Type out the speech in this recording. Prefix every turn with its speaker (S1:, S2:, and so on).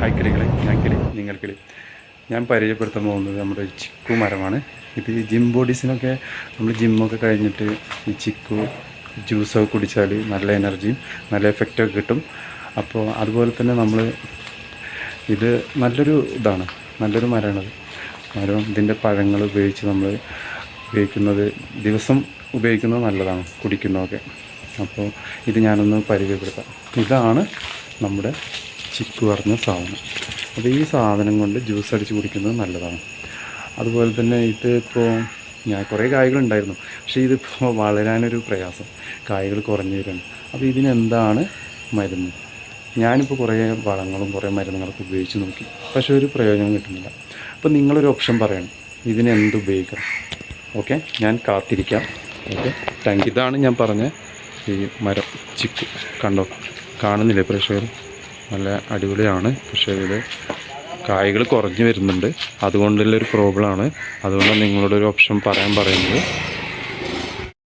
S1: കരിങ്കൽക്കിളി ഞാൻ കിളി നിങ്ങൾ കിളി. ഞാൻ പരിചയപ്പെടുത്താൻ പോകുന്നത് നമ്മുടെ ചിക്കു മരമാണ്. ഇത് ജിം ബോഡീസിനൊക്കെ നമ്മൾ ജിമ്മൊക്കെ കഴിഞ്ഞിട്ട് ഈ ചിക്കു ജ്യൂസൊക്കെ കുടിച്ചാൽ നല്ല എനർജിയും നല്ല എഫക്റ്റൊക്കെ കിട്ടും. അപ്പോൾ അതുപോലെ തന്നെ നമ്മൾ ഇത് നല്ലൊരു ഇതാണ് നല്ലൊരു മരമാണത് മരം ഇതിന്റെ പഴങ്ങൾ ഉപയോഗിച്ച് നമ്മൾ ഉപയോഗിക്കുന്നത് ദിവസം ഉപയോഗിക്കുന്നത് നല്ലതാണ് കുടിക്കുന്നതൊക്കെ. അപ്പോൾ ഇത് ഞാനൊന്ന് പരിചയപ്പെടുത്താം. ഇതാണ് നമ്മുടെ ചിക്കു പറഞ്ഞ സാധനം. അപ്പോൾ ഈ സാധനം കൊണ്ട് ജ്യൂസ് അടിച്ച് കുടിക്കുന്നത് നല്ലതാണ്. അതുപോലെ തന്നെ ഇത് ഇപ്പോൾ ഞാൻ കുറേ കായ്കളുണ്ടായിരുന്നു. പക്ഷേ ഇതിപ്പോൾ വളരാനൊരു പ്രയാസം. കായ്കൾ കുറഞ്ഞു വരുന്നു അപ്പോൾ ഇതിനെന്താണ് മരുന്ന്? ഞാനിപ്പോൾ കുറേ വളങ്ങളും കുറേ മരുന്നുകളൊക്കെ ഉപയോഗിച്ച് നോക്കി. പക്ഷേ ഒരു പ്രയോജനം കിട്ടുന്നില്ല. അപ്പോൾ നിങ്ങളൊരു ഓപ്ഷൻ പറയണം. ഇതിനെന്ത് ഉപയോഗിക്കണം? ഓക്കെ ഞാൻ കാത്തിരിക്കാം. ഓക്കെ താങ്ക് ഇതാണ് ഞാൻ പറഞ്ഞ ഈ മരം. ചിപ്പ് കണ്ടോ? കാണുന്നില്ലേ പ്രേക്ഷകർ? നല്ല അടിപൊളിയാണ്. പക്ഷേ ഇത് കായ്കൾ കുറഞ്ഞു വരുന്നുണ്ട്. അതുകൊണ്ടുള്ളൊരു പ്രോബ്ലമാണ്. അതുകൊണ്ടാണ് നിങ്ങളോടൊരു ഓപ്ഷൻ പറയാൻ പറയുന്നത്.